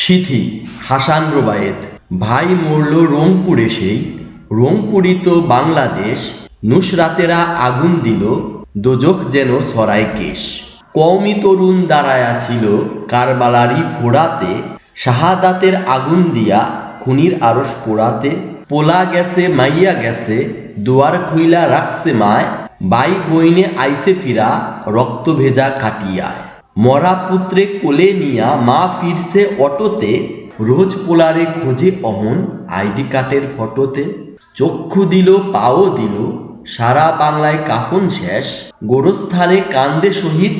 সিথি, হাসান রোবায়েত। ভাই মরল রংপুরে সেই রংপুরই তো বাংলাদেশ, নুসরাতেরা আগুন দিল, দোজখ যেন সরাই কেশ। কওমি তরুণ দাঁড়ায়া ছিল কারবালারি ফোড়াতে, শাহাদাতের আগুন দিয়া খুনির আরস পোড়াতে, পোলা গেছে, মাইয়া গেছে, দুয়ার খুইলা রাখছে মায়, বাই বইনে আইসে ফিরা, রক্ত ভেজা কাটিয়ায় মরা পুত্রে কোলে নিয়া মা ফিরছে অটোতে। রোজ পোলারে খোঁজে অমন আইডি কার্ডের ফটোতে। চক্ষু দিল, পাও দিল, সারা বাংলায় কাফন শেষ। গোরস্থানে কান্দে শহীদ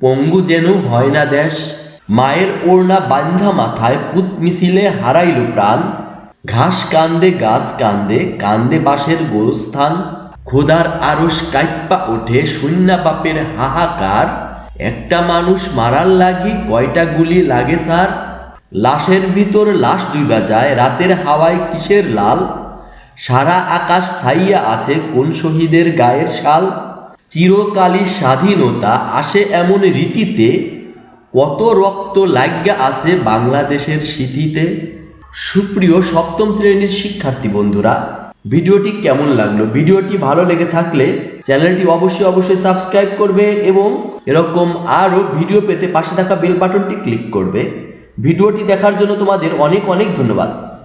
পঙ্গু যেন হয় না দেশ। মায়ের ওড়না বান্ধা মাথায় পুত মিছিলে হারাইল প্রাণ। ঘাস কান্দে, গাছ কান্দে কান্দে বাঁশের গোরস্থান। খোদার আরস কাইপ্পা ওঠে, শূন্যা বাপের হাহাকার। একটা মানুষ মারার লাগি কয়টা গুলি লাগে, স্যার? লাশের ভিতর লাশ ডুইবা যায়, রাতের হাওয়ায় কিসের লাল? সারা আকাশ ছাইয়া আছে কোন শহীদের গায়ের শাল? চিরকালই স্বাধীনতা আসে এমন রীতিতে, কত রক্ত লাগিয়া আছে বাংলাদেশের স্মৃতিতে? সুপ্রিয় সপ্তম শ্রেণির শিক্ষার্থী বন্ধুরা, ভিডিওটি কেমন লাগল? ভিডিওটি ভালো লেগে থাকলে চ্যানেলটি অবশ্যই অবশ্যই সাবস্ক্রাইব করবে এবং এরকম আরও ভিডিও পেতে পাশে থাকা বেল বাটনটি ক্লিক করবে। ভিডিওটি দেখার জন্য তোমাদের অনেক অনেক ধন্যবাদ।